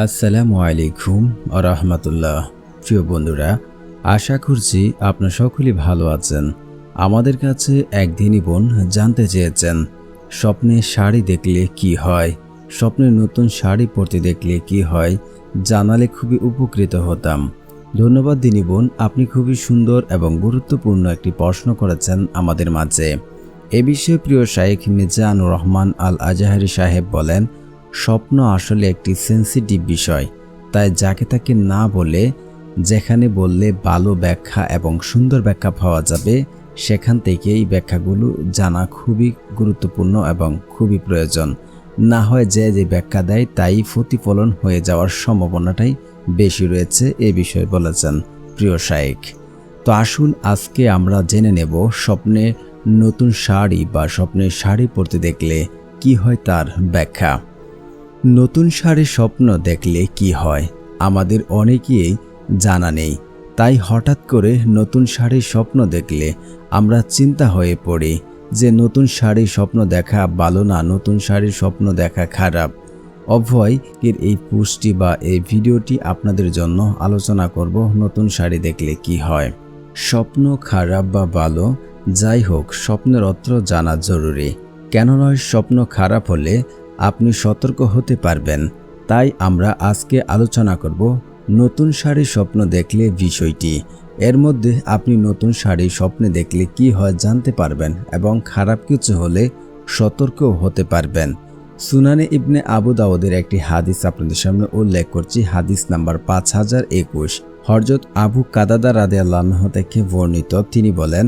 আসসালামু আলাইকুম রহমতুল্লাহ প্রিয় বন্ধুরা, আশা করছি আপনার সকলেই ভালো আছেন। আমাদের কাছে একদিনই বোন জানতে চেয়েছেন, স্বপ্নে শাড়ি দেখলে কি হয়, স্বপ্নে নতুন শাড়ি পরতে দেখলে কি হয়, জানালে খুবই উপকৃত হতাম। ধন্যবাদ দিনী বোন, আপনি খুবই সুন্দর এবং গুরুত্বপূর্ণ একটি প্রশ্ন করেছেন আমাদের মাঝে। এ বিষয়ে প্রিয় শাইখ মিজানুর রহমান আল আজাহারি সাহেব বলেন স্বপ্ন আসলে একটি সেন্সিটিভ বিষয়, তাই যাকে তাকে না বলে যেখানে বললে ভালো ব্যাখ্যা এবং সুন্দর ব্যাখ্যা পাওয়া যাবে, সেখান থেকে এই ব্যাখ্যাগুলো জানা খুবই গুরুত্বপূর্ণ এবং খুবই প্রয়োজন। না হয় যে যে ব্যাখ্যা দেয় তাই প্রতিফলন হয়ে যাওয়ার সম্ভাবনাটাই বেশি রয়েছে এ বিষয়ে বলেছেন প্রিয় শাইখ তো আসুন আজকে আমরা জেনে নেব স্বপ্নে নতুন শাড়ি বা স্বপ্নের শাড়ি পরতে দেখলে কি হয় তার ব্যাখ্যা। নতুন শাড়ির স্বপ্ন দেখলে কি হয়? আমাদের অনেকেই জানা নেই। তাই হঠাৎ করে নতুন শাড়ির স্বপ্ন দেখলে আমরা চিন্তা হয়ে পড়ি যে নতুন শাড়ির স্বপ্ন দেখা ভালো না, নতুন শাড়ির স্বপ্ন দেখা খারাপ। অভয় এর এই পুষ্টি বা এই ভিডিওটি আপনাদের জন্য আলোচনা করব নতুন শাড়ি দেখলে কি হয়। স্বপ্ন খারাপ বা ভালো, যাই হোক, স্বপ্নের অত্র জানা জরুরি। কেন নয় স্বপ্ন খারাপ হলে আপনি সতর্ক হতে পারবেন। তাই আমরা আজকে আলোচনা করব নতুন শাড়ির স্বপ্ন দেখলে বিষয়টি। এর মধ্যে আপনি নতুন শাড়ি স্বপ্নে দেখলে কি হয় জানতে পারবেন এবং খারাপ কিছু হলে সতর্ক হতে পারবেন। সুনানে ইবনে আবু দাউদের একটি হাদিস আপনাদের সামনে উল্লেখ করছি, হাদিস নাম্বার পাঁচ হাজার একুশ। হরজত আবু কাদাদা রাদে আল্লাহ থেকে বর্ণিত, তিনি বলেন,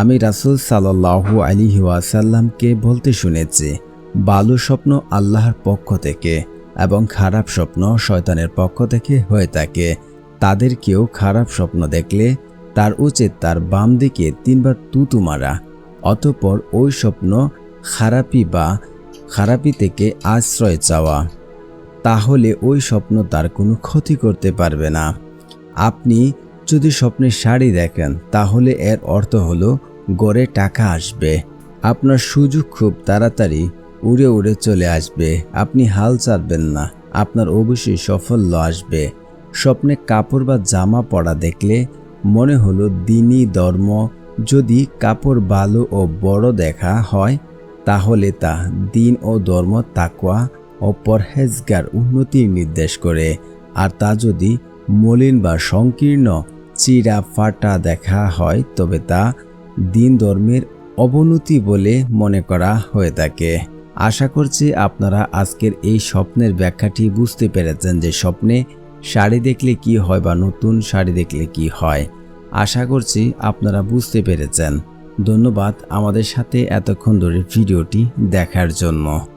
আমি রাসুল সাল্লাহু আলী ওয়াসাল্লামকে বলতে শুনেছি বালু স্বপ্ন আল্লাহর পক্ষ থেকে এবং খারাপ স্বপ্ন শয়তানের পক্ষ থেকে হয়ে থাকে। তাদের কেউ খারাপ স্বপ্ন দেখলে তার উচিত তার বাম দিকে তিনবার তুতু মারা। অতপর ওই স্বপ্ন খারাপি বা খারাপি থেকে আশ্রয় চাওয়া। তাহলে ওই স্বপ্ন তার কোনো ক্ষতি করতে পারবে না। আপনি যদি স্বপ্নে শাড়ি দেখেন, তাহলে এর অর্থ হলো গড়ে টাকা আসবে। আপনার সুযোগ খুব তাড়াতাড়ি উড়ে উড়ে চলে আসবে। আপনি হাল ছাড়বেন না। আপনার অবশ্যই সাফল্য আসবে। স্বপ্নে কাপড় বা জামা পরা দেখলে মনে হলো দিনই ধর্ম। যদি কাপড় ভালো ও বড় দেখা হয়, তাহলে তা দিন ও ধর্ম, তাকওয়া ও পরহেজগার উন্নতির নির্দেশ করে। আর তা যদি মলিন বা সংকীর্ণ চিরা ফাটা দেখা হয়, তবে তা দিন ধর্মের অবনতি বলে মনে করা হয়ে থাকে। আশা করছি আপনারা আজকের এই স্বপ্নের ব্যাখ্যাটি বুঝতে পেরেছেন যে স্বপ্নে শাড়ি দেখলে কি হয় বা নতুন শাড়ি দেখলে কি হয়। আশা করছি আপনারা বুঝতে পেরেছেন। ধন্যবাদ আমাদের সাথে এতক্ষণ ধরে ভিডিওটি দেখার জন্য।